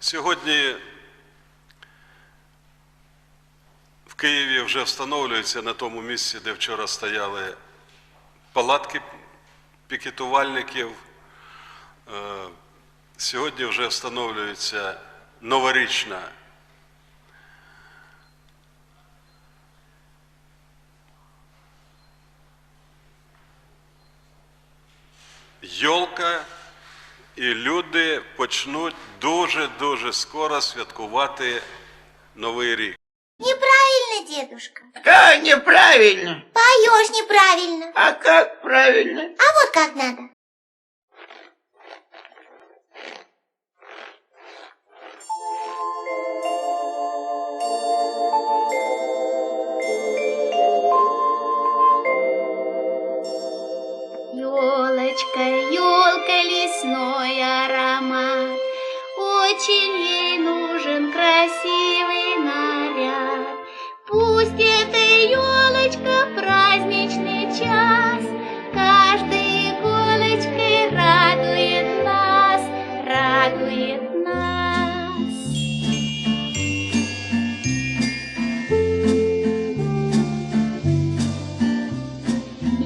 Сьогодні в Києві вже встановлюється на тому місці, де вчора стояли палатки пікетувальників. Е, Сьогодні вже встановлюється новорічна йолка, і люди почнуть дуже-дуже скоро святкувати Новий рік. Неправильно, дедушка. Как неправильно? Поешь неправильно. А как правильно? А вот как надо. Елочка, елка, лесной аромат, Очень ей нужен красивый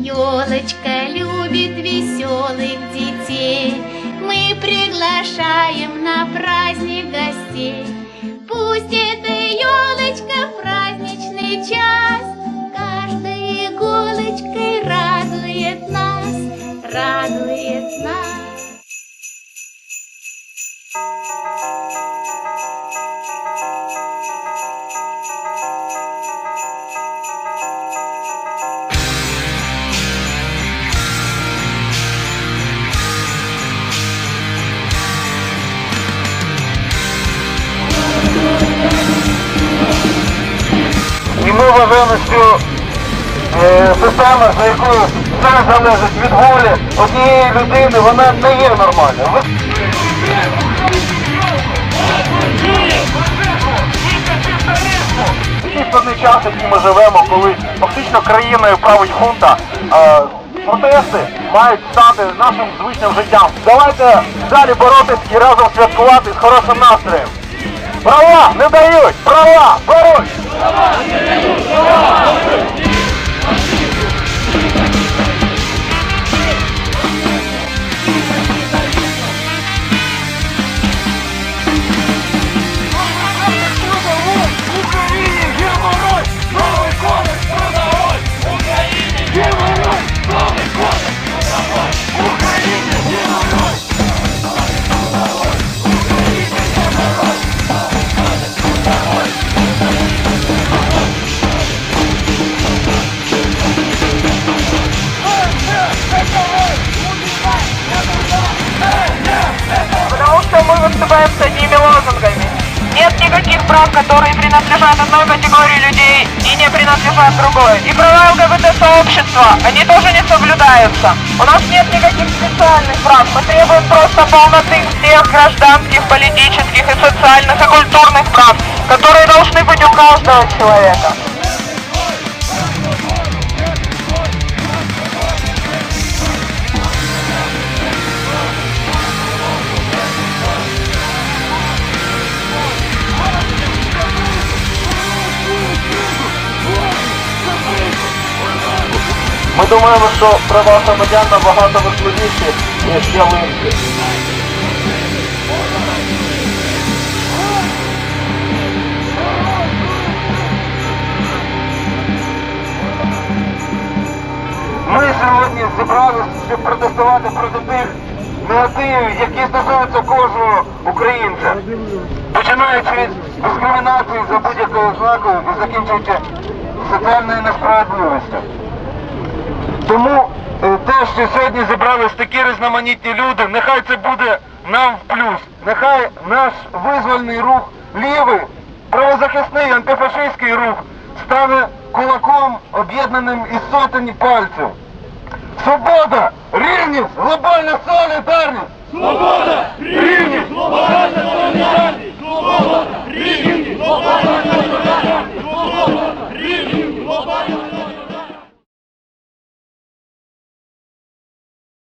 Елочка любит веселых детей. Мы приглашаем на праздник гостей. Пусть эта Що е, система, за якою все залежить від волі однієї людини, вона не є нормальною. Ви- Такий час, який ми живемо, коли фактично країною править хунта, е, протести мають стати нашим звичним життям. Давайте далі боротись і разом святкувати з хорошим настроєм. Права не дають! Права! Беруть! Потому Выступаем с одними лозунгами. Нет никаких прав, которые принадлежат одной категории людей и не принадлежат другой. И права ЛГБТ-сообщества, они тоже не соблюдаются. У нас нет никаких специальных прав. Мы требуем просто полноты всех гражданских, политических и социальных и культурных прав, которые должны быть у каждого человека. Думаємо, що права громадян набагато важливіші, ніж ялинки. Ми сьогодні зібралися, щоб протестувати проти тих негативів, які стосуються кожного українця. Починаючи від дискримінації за будь-якою ознакою і закінчуючи соціальною несправедливістю. Тому е, те, що сьогодні зібрались такі різноманітні люди, нехай це буде нам в плюс. Нехай наш визвольний рух лівий, правозахисний антифашистський рух стане кулаком, об'єднаним із сотень пальців. Свобода! Рівність! Глобальна солідарність! Свобода! Рівність! Глобальна солідарність!